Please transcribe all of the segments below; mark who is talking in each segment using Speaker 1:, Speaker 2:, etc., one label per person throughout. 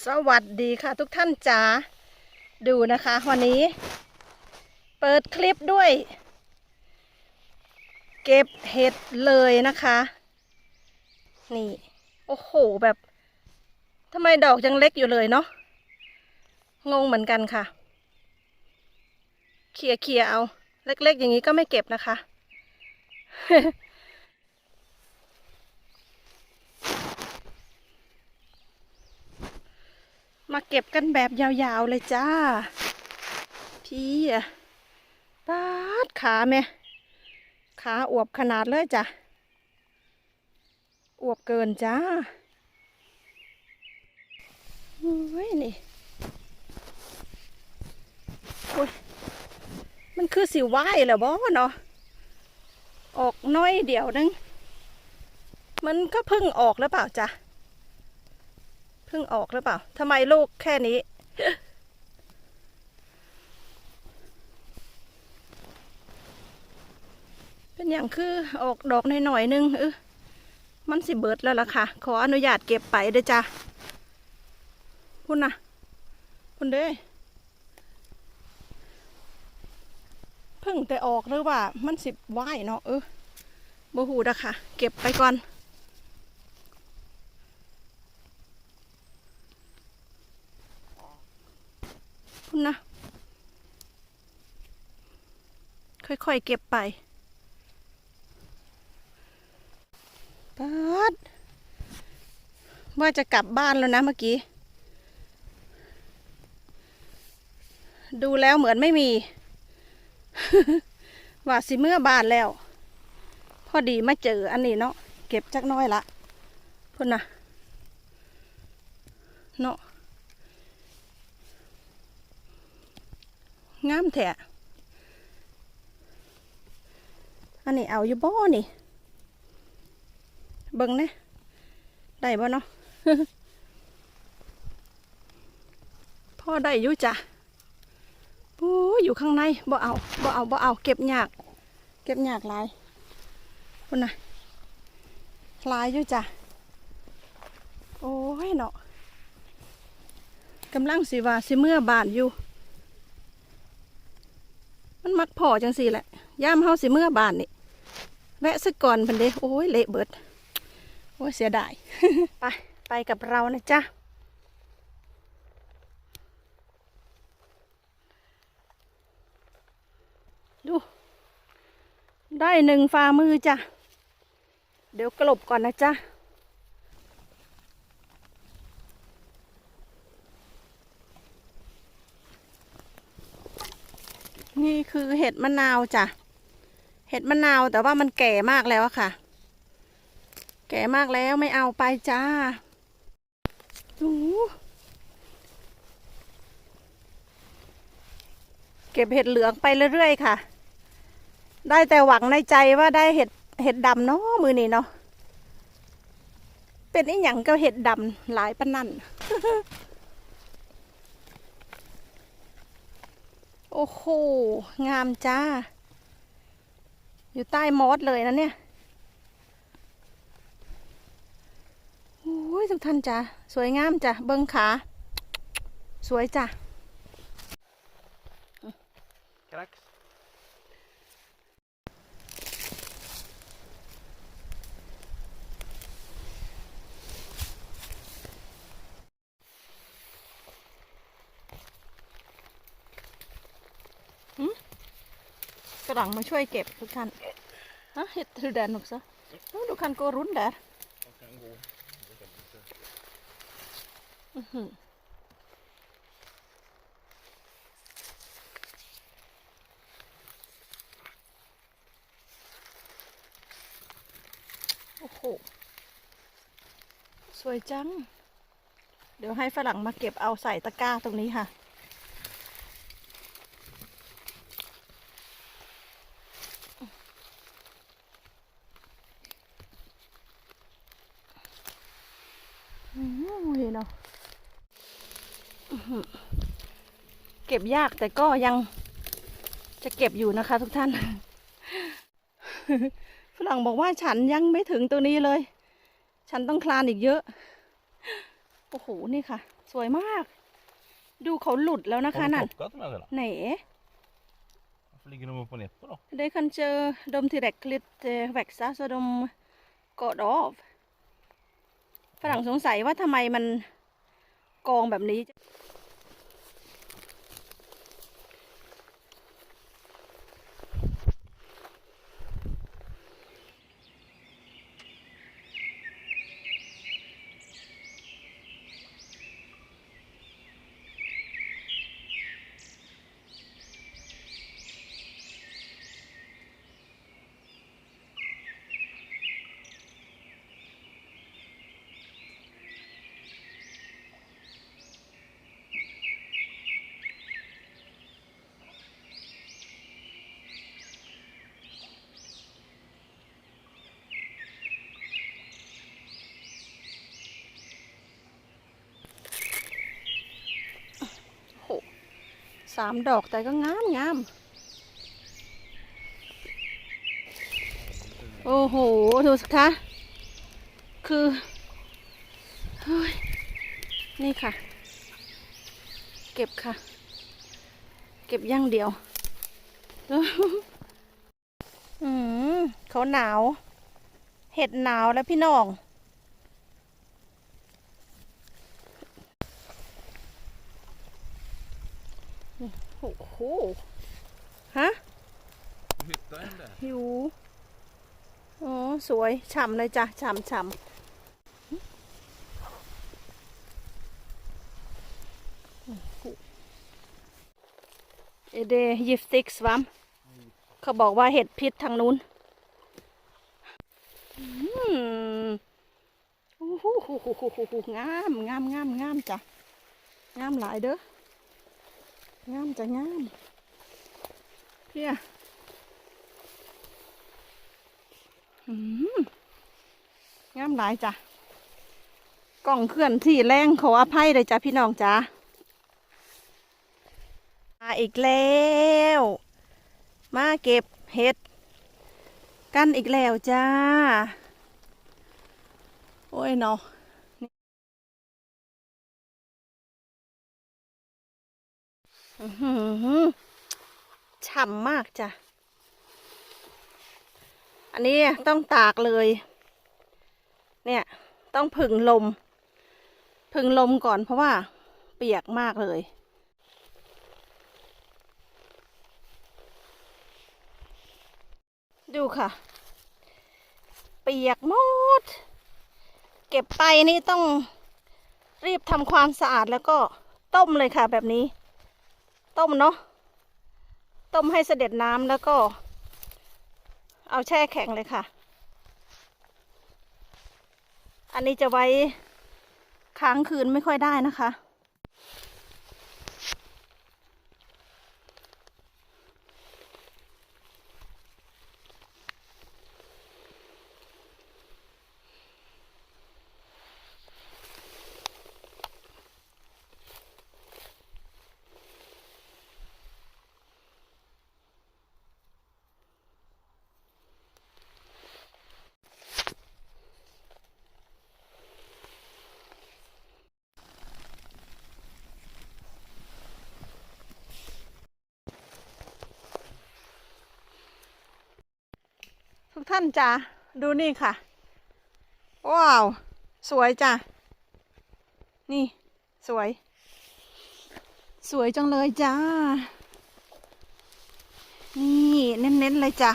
Speaker 1: สวัสดีค่ะทุกท่านจ๋าดูนะคะวันนี้ เปิดคลิปด้วย เก็บเห็ดเลยนะคะ นี่ โอ้โหแบบทำไมดอกยังเล็กอยู่เลยเนาะงงเหมือนกันค่ะเคลียเคลียเอา เล็กๆ อย่างนี้ก็ไม่เก็บนะคะ มาเก็บกันแบบยาวๆเลยจ้า พี่อะปาดขาแม่ขาอวบขนาดเลยจ้ะอวบเกินจ้าโอ้ยนี่โอ้ยมันคือสิไหวเหรอบ่เนาะออกน้อยเดียวนึง มันก็เพิ่งออกหรือเปล่าจ๊ะ พิ่งออกหรือเปล่าทำไมลูกแค่นี้ เป็นอย่างคือออกดอกหน่อยๆนึงเออมันสิเบิดแล้วล่ะค่ะ ขออนุญาตเก็บไปเด้อจ้ะพุ่นนะพุ่นเด้เพิ่งแต่ออกหรือว่ามันสิบไหวเนาะเออบ่หูดะค่ะ เก็บไปก่อน พุ่นนะ ค่อยๆเก็บไปปัดว่าจะกลับบ้านแล้วนะเมื่อกี้ ดูแล้วเหมือนไม่มี ว่าสิเมื่อบ้านแล้ว พอดีมาเจออันนี้เนาะเก็บจักน้อยละพุ่นนะเนาะ งามแท้อันนี้เอาอยู่บ่นี่ เบิ่งเนี่ได้บ่เนาะพ่อได้อยู่จ้ะโอ้ยอยู่ข้างในบ่เอาบ่เอาบ่เอา เก็บยาก เก็บยากหลายคุณน่ะลายอยู่จ้ะ โอ้ยเนาะกำลังสิว่าสิเมื่อบานอยู่ มักพอจังสี่แหละย่ามเฮาสิเมื่อบานนี่แวะสักก่อนพันเดโอ้ยเละเบิด โอ้ยเสียดาย ไป ไปกับเรานะจ๊ะดู ได้หนึ่งฝ่ามือจ้ะ เดี๋ยวกลบก่อนนะจ๊ะ นี่คือเห็ดมะนาวจ้ะ เห็ดมะนาวแต่ว่ามันแก่มากแล้วค่ะ แก่มากแล้วไม่เอาไปจ้าดูเก็บเห็ดเหลืองไปเรื่อยๆค่ะ ได้แต่หวังในใจว่าได้เห็ดเห็ดดำเนาะมือนี่เนาะ เป็นอีหยังก็เห็ดดำหลายปะนั่น อ้โห งามจ้า อยู่ใต้มอสเลยนะเนี่ยโอ้ยทุกท่านจ้าสวยงามจ้าเบิ้งขา สวยจ้า
Speaker 2: Cracks.
Speaker 1: กระหลังมาช่วยเก็บทุกท่านฮะเห็ดถือแดนหนุกซะโอ้ดูคันโกรุนแดดอื้อหือโอ้โห สวยจัง เดี๋ยวให้ฝรั่งมาเก็บเอาใส่ตะกร้าตรงนี้ค่ะ อืมนี่เนาะอื้อหือเก็บยากแต่ก็ยังจะเก็บอยู่นะคะทุกท่าน ฝรั่งบอกว่าฉันยังไม่ถึงตัวนี้เลย ฉันต้องคลานอีกเยอะ โอ้โห นี่ค่ะ สวยมาก ดูเขาหลุดแล้วนะคะ
Speaker 2: Har du
Speaker 1: นั่น
Speaker 2: plockat de här redan?
Speaker 1: ไหน
Speaker 2: Varför ligger de upp och ner på då?
Speaker 1: Det kanske de tillräckligt eh, växa så de går av ฝรั่งสงสัยว่าทำไมมันกองแบบนี้ โห สามดอกแต่ก็งามงามโอ้โห ดูสิคะ คือเฮ้ยนี่ค่ะ เก็บค่ะ เก็บย่างเดียวอืมเขาหนาว เห็ดหนาวแล้วพี่น้อง โอ้โห ฮะ
Speaker 2: Du hittar en där.
Speaker 1: อยู่อ๋อสวย ฉ่ำเลยจ้ะ ฉ่ำฉ่ำเอเดยิฟติกสวัมเขาบอกว่าเห็ดพิษทางนู้นอืมโอ้โหโหโหโหโหงามงามงามงามจ้ะ งามหลายเด้อ งามจ้ะงามเพี่ยอืมงามหลายจ้ะกล่องเคลื่อนที่แรงขออภัยเลยจ้ะพี่น้องจ้ะมาอีกแล้ว มาเก็บเห็ด กันอีกแล้วจ้า โอ้ยเนาะ ฉ่ำมากจ้ะ อันนี้ต้องตากเลย เนี่ย ต้องผึ่งลมผึ่งลมก่อนเพราะว่า เปียกมากเลย ดูค่ะ เปียกหมด เก็บไปนี่ต้องรีบทำความสะอาดแล้วก็ต้มเลยค่ะแบบนี้ ต้มเนาะต้มให้เสด็จน้ำแล้วก็ เอาแช่แข็งเลยค่ะ อันนี้จะไว้ค้างคืนไม่ค่อยได้นะคะ กท่านจ้ะดูนี่ค่ะ ว้าว สวยจ้ะนี่ สวย สวยจังเลยจ้า นี่เน้นๆเลยจ้ะ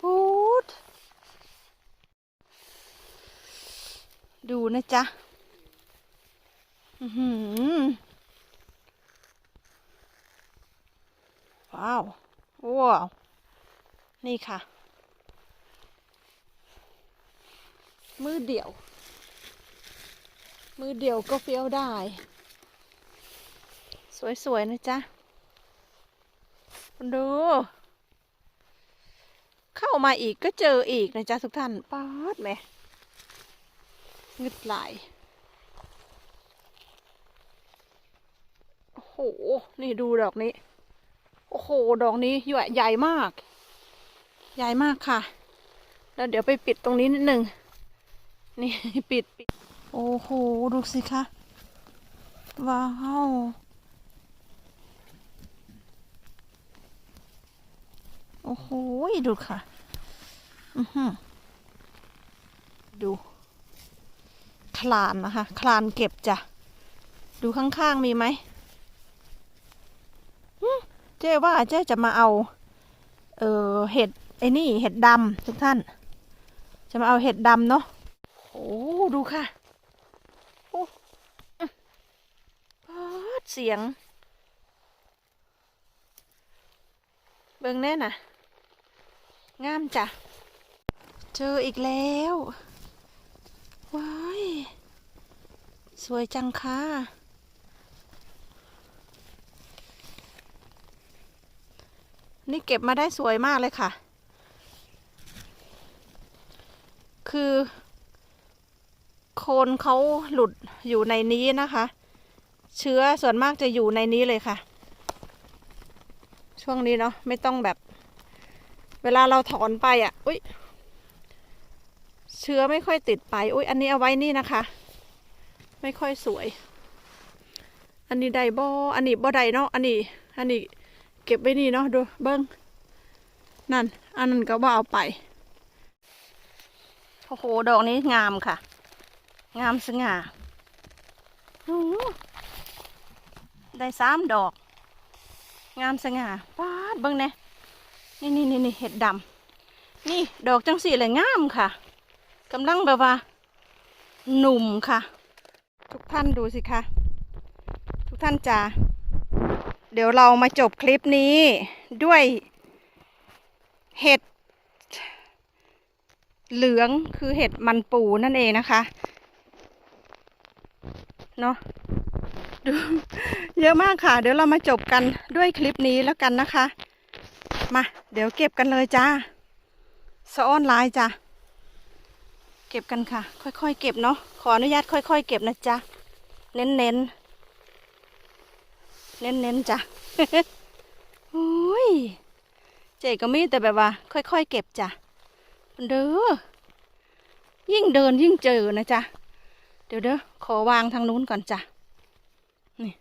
Speaker 1: พูด ดูนะจ๊ะอือหือว้าว ว้าว นี่ค่ะ มือเดี่ยว มือเดี่ยวก็เฟี้ยวได้ สวยๆนะจ๊ะดู เข้ามาอีกก็เจออีกนะจ๊ะทุกท่านป๊าดแหม่งึดไหลายโอ้โห นี่ดูดอกนี้ โอ้โห ดอกนี้ใหญ่ใหญ่มาก ใหญ่มากค่ะ แล้วเดี๋ยวไปปิดตรงนี้นิดนึ่ง นี่ปิดปิด โอ้โห ดูสิคะ ว้าว โอ้โห ดูค่ะ อือหือดู คลานนะคะ คลานเก็บจ้ะ ดูข้างๆมีไหมอืมเจ๊ว่าเจ๊จะมาเอา เออเห็ดไอ้นี่ เห็ดดำทุกท่าน จะมาเอาเห็ดดำเนาะ โอ้ดูค่ะ โอ้เสียง เบิ่งแน่น่ะ งามจ้ะ เจออีกแล้ว ว้าย สวยจังค่ะนี่เก็บมาได้สวยมากเลยค่ะ คือ โคนเขาหลุดอยู่ในนี้นะคะ เชื้อส่วนมากจะอยู่ในนี้เลยค่ะ ช่วงนี้เนาะไม่ต้องแบบ เวลาเราถอนไปอะ อุ้ยเชื้อไม่ค่อยติดไป อุ้ยอันนี้เอาไว้นี่นะคะ ไม่ค่อยสวย อันนี้ไดบออันนี้บ่ไดเนาะอันนี้ อันนี้เก็บไว้นี่เนาะดูเบิ้งนั่น อันนั้นก็บ่เอาไปโอ้โหดอกนี้งามค่ะ งามสง่าได้สามดอก งามสง่าปาดเบิ้งเนี่ยนี่นี่นี่นี่เห็ดดำนี่ดอกจังสีเลยงามค่ะกำลังแบบว่า หนุ่มค่ะ ทุกท่านดูสิคะทุกท่านจ๋าเดี๋ยวเรามาจบคลิปนี้ด้วยเห็ดเหลืองคือเห็ดมันปูนั่นเองนะคะ เนาะดูเยอะมากค่ะ เดี๋ยวเรามาจบกันด้วยคลิปนี้แล้วกันนะคะ มาเดี๋ยวเก็บกันเลยจ้าสะอ้อนลายจ้าเก็บกันค่ะ ค่อยๆ เก็บเนาะขออนุญาตค่อย ๆ เก็บนะจ๊ะเน้นๆเน้นเน้นเน้นๆจ้ะโอ้ยเจ๊ก็มีแต่แบบว่า ค่อย ๆ เก็บจ้ะเด้อยิ่งเดินยิ่งเจอนะจ๊ะ เดี๋ยวเด้อขอวางทางนู้นก่อนจ้ะ นี่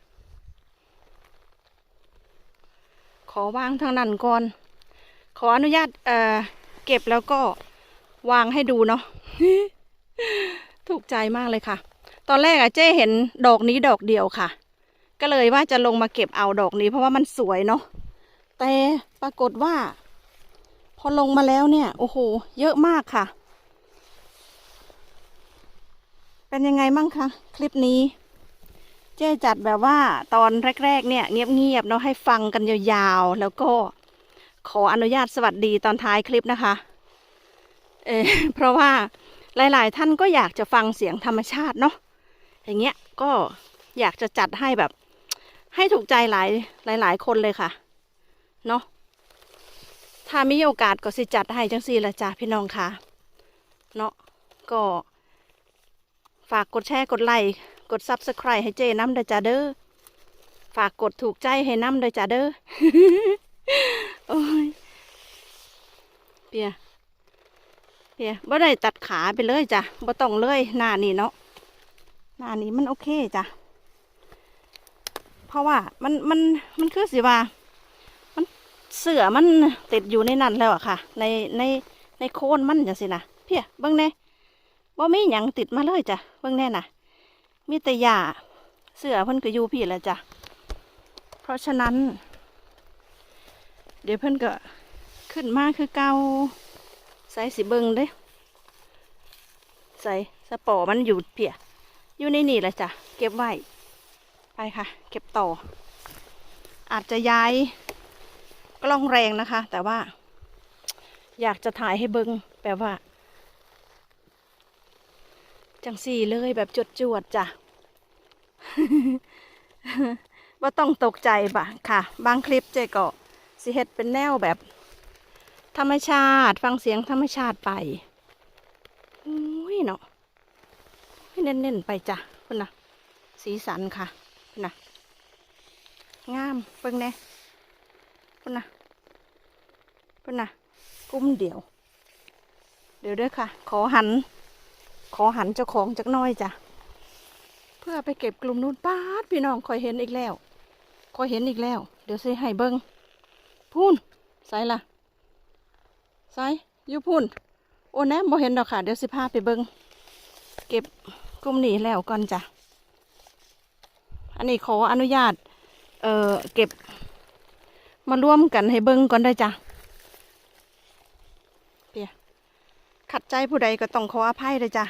Speaker 1: ขอวางทางนั้นก่อน ขออนุญาตเอ่อเก็บแล้วก็วางให้ดูเนาะ ถูกใจมากเลยค่ะ ตอนแรกอะเจ้เห็นดอกนี้ดอกเดียวค่ะ ก็เลยว่าจะลงมาเก็บเอาดอกนี้เพราะว่ามันสวยเนาะ แต่ปรากฏว่า พอลงมาแล้วเนี่ย โอ้โห เยอะมากค่ะ เป็นยังไงมั่งคะคลิปนี้ เจ๊จัดแบบว่าตอนแรกๆ เนี่ย เงียบๆเนาะให้ฟังกันยาวๆ แล้วก็ขออนุญาตสวัสดีตอนท้ายคลิปนะคะ เออเพราะว่าหลายๆ ท่านก็อยากจะฟังเสียงธรรมชาติเนาะอย่างเงี้ยก็อยากจะจัดให้แบบ ให้ถูกใจหลายหลาย ๆ คนเลยค่ะเนาะถ้ามีโอกาสก็สิจัดให้จังสี่ละจ้าพี่น้องค่ะเนาะก็ ฝากกดแชร์กดไลค์กดซับสไครต์ให้เจน้ำเด้จ้าเด้อฝากกดถูกใจให้น้ำเด้จ้าเด้อโอ้ยเปียเปียบ่ได้ตัดขาไปเลยจ้ะบ่ต้องเลยหน้านี่เนาะหน้านี้มันโอเคจ้ะเพราะว่ามันมันมันคือสิว่า มันเสือมันติดอยู่ในนั้นแล้วอะค่ะ ในในในโคนมันจังสินะเพียเบิ่งแน่ ว่ามีหยังติดมาเลยจ้ะเบิ่งแน่น่ะ มีแต่หญ้าเสือเพิ่นก็อยู่พี่แล้วจ้ะ เพราะฉะนั้น เดี๋ยวเพิ่นก็ขึ้นมาคือเกาใส่สิเบิงเด้ ใส่สปอร์มันอยู่เปียอยู่ในนี่แหละจ้ะ เก็บไว้ ไปค่ะ เก็บต่อ อาจจะย้ายกล้องแรงนะคะ แต่ว่า อยากจะถ่ายให้เบิงแบบว่า จังสี่เลยแบบจดจวดๆจ้ะว่าต้องตกใจบ่ะค่ะ บางคลิปเจก็สิเฮ็ดเป็นแนวแบบ ธรรมชาติ ฟังเสียงธรรมชาติไปอุ้ยเนาะเน้นๆไปจ้ะคุณนะสีสันค่ะคุณนะงามเพิ่งแน่คุณนะคุณนะกุ้มเดี่ยว เดี๋ยวด้อค่ะ ขอหัน ขอหันเจ้าของจักน้อยจ้ะพพื่อไปเก็บกลุ่มนู้นป้าดพี่น้องคอยเห็นอีกแล้วคอยเห็นอีกแล้ว เดี๋ยวสิให้เบิงพูนใส่ละใส่อยู่พูนโอ้แนมบ่เห็นดอกค่ะ เดี๋ยวสิพาไปเบิงเก็บกลุ่มนี้แล้วก่อนจ้ะ อันนี้ขออนุญาต เอ่อ เก็บ มาร่วมกันให้เบิงก่อนได้จ้ะเปีย ขัดใจผู้ใดก็ต้องขออภัยเลยจ้ะ